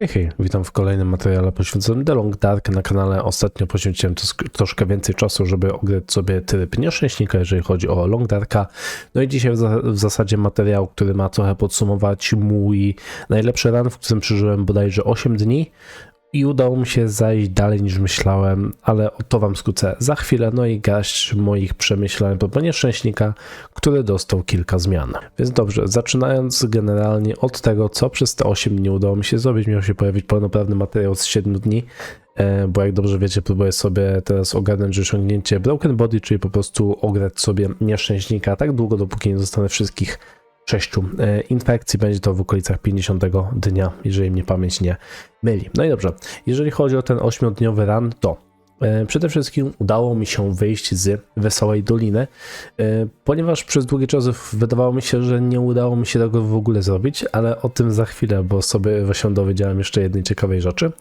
Hej, hej, witam w kolejnym materiale poświęconym The Long Dark na kanale. Ostatnio poświęciłem troszkę więcej czasu, żeby ograć sobie tryb nieszczęśnika, jeżeli chodzi o Long Darka. No i dzisiaj w zasadzie materiał, który ma trochę podsumować mój najlepszy run, w którym przeżyłem bodajże 8 dni. I udało mi się zajść dalej niż myślałem, ale o to wam skrócę za chwilę. No i gaść moich przemyśleń po nieszczęśnika, który dostał kilka zmian. Więc dobrze, zaczynając generalnie od tego, co przez te 8 dni udało mi się zrobić, miał się pojawić pełnoprawny materiał z 7 dni, e, bo jak dobrze wiecie, próbuję sobie teraz ogarnąć osiągnięcie Broken Body, czyli po prostu ograć sobie nieszczęśnika tak długo, dopóki nie dostanę wszystkich sześciu e, infekcji. Będzie to w okolicach 50 dnia, jeżeli mnie pamięć nie myli. No i dobrze, jeżeli chodzi o ten 8-dniowy run, to e, Przede wszystkim udało mi się wyjść z Wesołej Doliny, e, ponieważ przez długi czas wydawało mi się, że nie udało mi się tego w ogóle zrobić, ale o tym za chwilę, bo sobie właśnie dowiedziałem jeszcze jednej ciekawej rzeczy.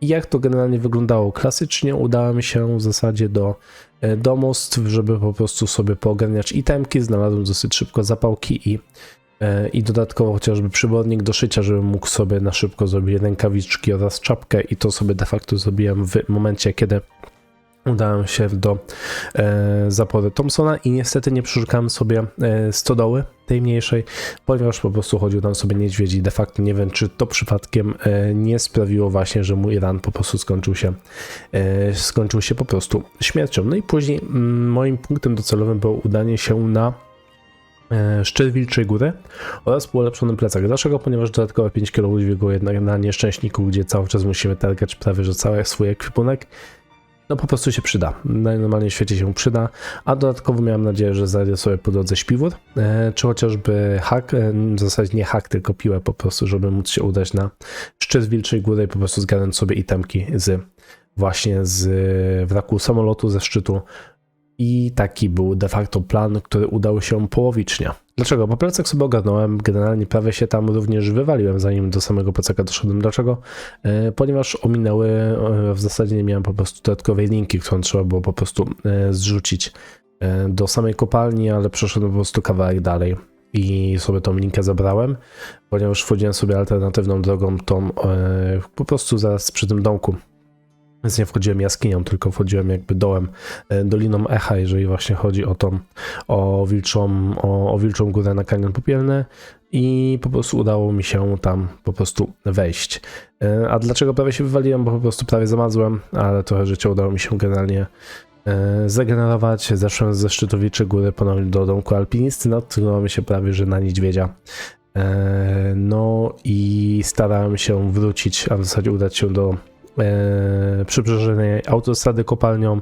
I jak to generalnie wyglądało? Klasycznie udało mi się w zasadzie do domostw, żeby po prostu sobie poogarniać itemki, znalazłem dosyć szybko zapałki i i dodatkowo chociażby przybornik do szycia, żebym mógł sobie na szybko zrobić rękawiczki oraz czapkę i to sobie de facto zrobiłem w momencie, kiedy udałem się do e, zapory Thompsona i niestety nie przeszukałem sobie e, stodoły tej mniejszej, ponieważ po prostu chodził tam sobie niedźwiedź i de facto nie wiem, czy to przypadkiem e, nie sprawiło właśnie, że mój ran po prostu skończył się e, skończył się po prostu śmiercią. No i później mm, moim punktem docelowym było udanie się na e, szczyt Wilczej Góry oraz po ulepszonym plecach. Dlaczego? Ponieważ dodatkowe 5 kg udźwigu jednak na nieszczęśniku, gdzie cały czas musimy targać prawie że cały swój ekwipunek, no po prostu się przyda. Najnormalniej w świecie się przyda, a dodatkowo miałem nadzieję, że znajdę sobie po drodze śpiwór, e, czy chociażby hak, e, w zasadzie nie hak, tylko piłę po prostu, żeby móc się udać na szczyt Wilczej Góry i po prostu zgarnąć sobie itemki z właśnie z wraku samolotu ze szczytu i taki był de facto plan, który udał się połowicznie. Dlaczego? Po plecach sobie ogarnąłem, generalnie prawie się tam również wywaliłem, zanim do samego plecaka doszedłem. Dlaczego? E, ponieważ ominęły, e, w zasadzie nie miałem po prostu dodatkowej linki, którą trzeba było po prostu e, zrzucić do samej kopalni, ale przeszedłem po prostu kawałek dalej i sobie tą linkę zabrałem, ponieważ wchodziłem sobie alternatywną drogą, tą po prostu zaraz przy tym domku. Więc nie wchodziłem jaskinią, tylko wchodziłem jakby dołem, e, doliną Echa, jeżeli właśnie chodzi o tą, o wilczą, o, o wilczą górę na kanion popielny i po prostu udało mi się tam po prostu wejść. E, A dlaczego prawie się wywaliłem? Bo po prostu prawie zamazłem, ale trochę życia udało mi się generalnie e, zregenerować. Zeszłem ze szczytowiczy góry ponownie do domku alpinisty, natknąłem mi się prawie, że na niedźwiedzia. No i starałem się wrócić, a w zasadzie udać się do e, przybrzeżnej autostrady kopalnią,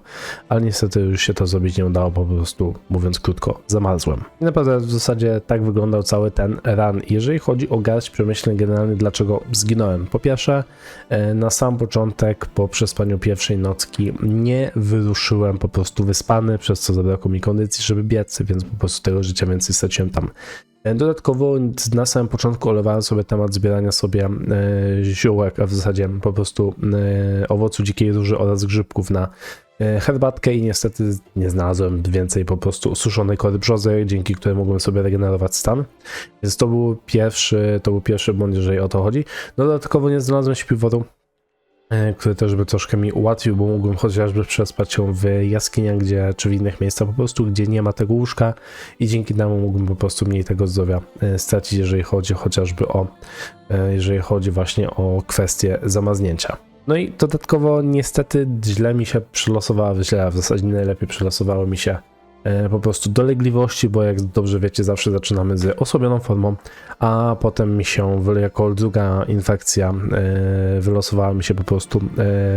ale niestety już się to zrobić nie udało, po prostu mówiąc krótko, zamarzłem. I naprawdę w zasadzie tak wyglądał cały ten run. Jeżeli chodzi o garść przemyśleń generalnie, dlaczego zginąłem? Po pierwsze, e, na sam początek, po przespaniu pierwszej nocki, nie wyruszyłem po prostu wyspany, przez co zabrakło mi kondycji, żeby biec, więc po prostu tego życia więcej straciłem tam. E, Dodatkowo na samym początku olewałem sobie temat zbierania sobie e, ziółek, a w zasadzie po prostu e, owocu dzikiej róży oraz grzybków na herbatkę i niestety nie znalazłem więcej po prostu suszonej kory brzozy, dzięki której mogłem sobie regenerować stan. Więc to był pierwszy, to był pierwszy błąd, jeżeli o to chodzi. Dodatkowo nie znalazłem śpiworu, który też by troszkę mi ułatwił, bo mógłbym chociażby przespać się w jaskiniach, gdzie, czy w innych miejscach po prostu, gdzie nie ma tego łóżka i dzięki temu mógłbym po prostu mniej tego zdrowia e, stracić, jeżeli chodzi chociażby o, e, jeżeli chodzi właśnie o kwestię zamaznięcia. No i dodatkowo niestety źle mi się przelosowało, źle, w zasadzie najlepiej przelosowało mi się e, po prostu dolegliwości, bo jak dobrze wiecie, zawsze zaczynamy z osłabioną formą, a potem mi się jako druga infekcja e, wylosowała mi się po prostu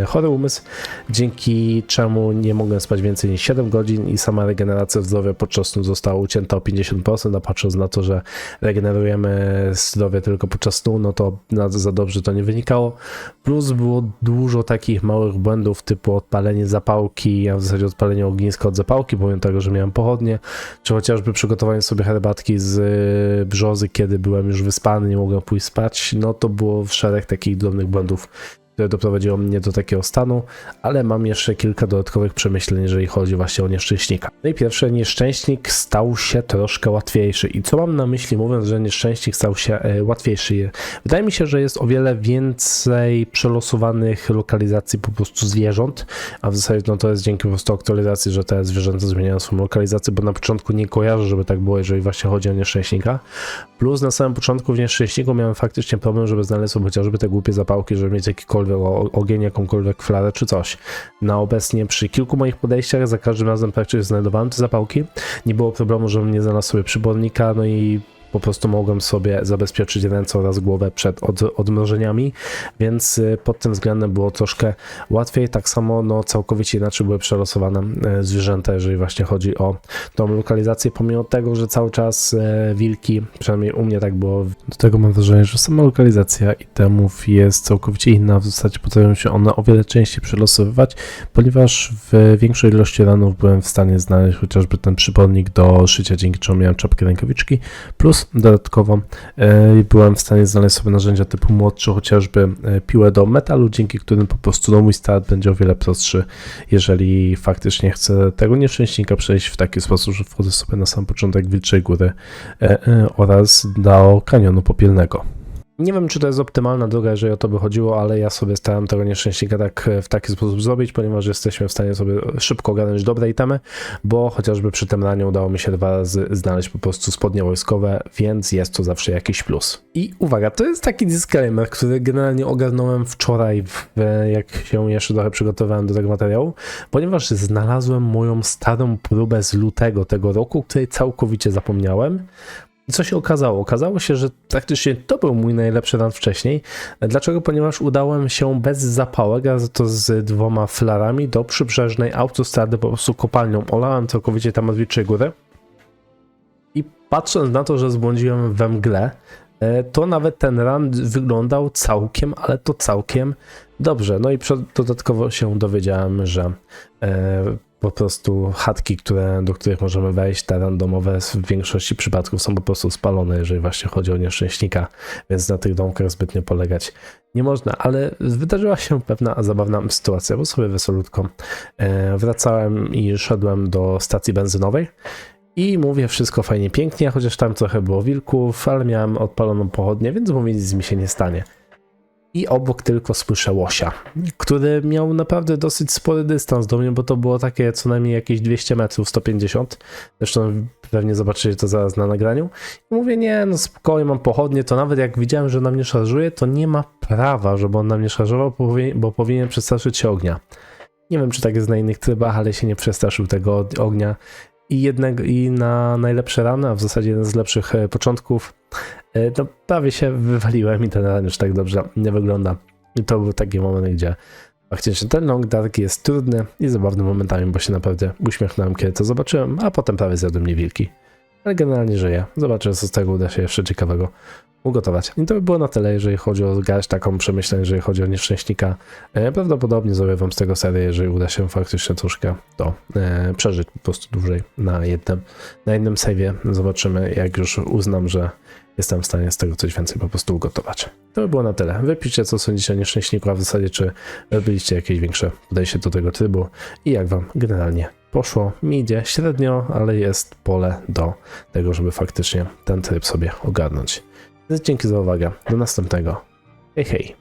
e, chory umysł, dzięki czemu nie mogłem spać więcej niż 7 godzin i sama regeneracja zdrowia podczas snu została ucięta o 50%, a patrząc na to, że regenerujemy zdrowie tylko podczas snu, no to za dobrze to nie wynikało. Plus było dużo takich małych błędów typu odpalenie zapałki, a w zasadzie odpalenie ogniska od zapałki, pomimo tego, że miałem pochodnie, czy chociażby przygotowanie sobie herbatki z y, brzozy, kiedy byłem już wyspany, nie mogłem pójść spać, no to było szereg takich drobnych błędów, które doprowadziło mnie do takiego stanu, ale mam jeszcze kilka dodatkowych przemyśleń, jeżeli chodzi właśnie o nieszczęśnika. No i pierwsze, nieszczęśnik stał się troszkę łatwiejszy. I co mam na myśli mówiąc, że nieszczęśnik stał się e, łatwiejszy? Wydaje mi się, że jest o wiele więcej przelosowanych lokalizacji po prostu zwierząt, a w zasadzie no to jest dzięki po prostu aktualizacji, że te zwierzęta zmieniają swoją lokalizację, bo na początku nie kojarzę, żeby tak było, jeżeli właśnie chodzi o nieszczęśnika. Plus na samym początku w nieszczęśniku miałem faktycznie problem, żeby znaleźć sobie chociażby te głupie zapałki, żeby mieć jakikolwiek o- ogień, jakąkolwiek flarę czy coś. Na obecnie przy kilku moich podejściach za każdym razem praktycznie znajdowałem te zapałki. Nie było problemu, żebym nie znalazł sobie przybornika, no i po prostu mogłem sobie zabezpieczyć ręce oraz głowę przed od, odmrożeniami, więc y, pod tym względem było troszkę łatwiej. Tak samo no, całkowicie inaczej były przelosowane e, zwierzęta, jeżeli właśnie chodzi o tą lokalizację, pomimo tego, że cały czas e, wilki, przynajmniej u mnie tak było. Do tego mam wrażenie, że sama lokalizacja itemów jest całkowicie inna. W zasadzie potrafią się one o wiele częściej przelosowywać, ponieważ w większej ilości ranów byłem w stanie znaleźć chociażby ten przybornik do szycia, dzięki czemu miałem czapkę rękawiczki, plus dodatkowo e, byłem w stanie znaleźć sobie narzędzia typu młodszy, chociażby e, piłę do metalu, dzięki którym po prostu no, mój start będzie o wiele prostszy, jeżeli faktycznie chcę tego nieszczęśnika przejść w taki sposób, że wchodzę sobie na sam początek Wilczej Góry e, oraz do kanionu popielnego. Nie wiem, czy to jest optymalna droga, jeżeli o to by chodziło, ale ja sobie starałem tego nieszczęśnika tak e, w taki sposób zrobić, ponieważ jesteśmy w stanie sobie szybko ogarnąć dobre itemy, bo chociażby przy tym raniu udało mi się dwa razy znaleźć po prostu spodnie wojskowe, więc jest to zawsze jakiś plus. I uwaga, to jest taki disclaimer, który generalnie ogarnąłem wczoraj, jak się jeszcze trochę przygotowałem do tego materiału, ponieważ znalazłem moją starą próbę z lutego tego roku, której całkowicie zapomniałem. I co się okazało? Okazało się, że praktycznie to był mój najlepszy run wcześniej. Dlaczego? Ponieważ udałem się bez zapałek, a to z dwoma flarami do przybrzeżnej autostrady, po prostu kopalnią. Olałem całkowicie tam od Wilczej Góry. I patrząc na to, że zbłądziłem we mgle, e, to nawet ten run wyglądał całkiem, ale to całkiem dobrze. No i dodatkowo się dowiedziałem, że e, po prostu chatki, które, do których możemy wejść, te randomowe w większości przypadków są po prostu spalone, jeżeli właśnie chodzi o nieszczęśnika, więc na tych domkach zbytnio polegać nie można, ale wydarzyła się pewna zabawna sytuacja, bo sobie wesolutko e, wracałem i szedłem do stacji benzynowej i mówię wszystko fajnie, pięknie, chociaż tam trochę było wilków, ale miałem odpaloną pochodnię, więc mówię, nic mi się nie stanie. I obok tylko słyszę łosia, który miał naprawdę dosyć spory dystans do mnie, bo to było takie co najmniej jakieś 200 metrów, 150. Zresztą pewnie zobaczycie to zaraz na nagraniu. I mówię, nie, no spokojnie, mam pochodnie, to nawet jak widziałem, że na mnie szarżuje, to nie ma prawa, żeby on na mnie szarżował, bo powinien przestraszyć się ognia. Nie wiem, czy tak jest na innych trybach, ale się nie przestraszył tego ognia. I, jednego, I na najlepsze rany, a w zasadzie jeden z lepszych e, początków, e, no prawie się wywaliłem i ten ran już tak dobrze nie wygląda. I to był taki moment, gdzie faktycznie ten long dark jest trudny i zabawny momentami, bo się naprawdę uśmiechnąłem, kiedy to zobaczyłem, a potem prawie zjadły mnie wilki. Ale generalnie żyję. Zobaczę, co z tego uda się jeszcze ciekawego ugotować. I to by było na tyle, jeżeli chodzi o garść taką przemyśleń, jeżeli chodzi o nieszczęśnika. E, prawdopodobnie zrobię wam z tego serię, jeżeli uda się faktycznie troszkę to e, przeżyć po prostu dłużej na jednym, na jednym save'ie. Zobaczymy, jak już uznam, że jestem w stanie z tego coś więcej po prostu ugotować. To by było na tyle. Wypiszcie, co sądzicie o nieszczęśniku, a w zasadzie, czy byliście jakieś większe podejście do tego trybu i jak wam generalnie poszło. Mi idzie średnio, ale jest pole do tego, żeby faktycznie ten tryb sobie ogarnąć. Dzięki za uwagę. Do następnego. Hej, hej.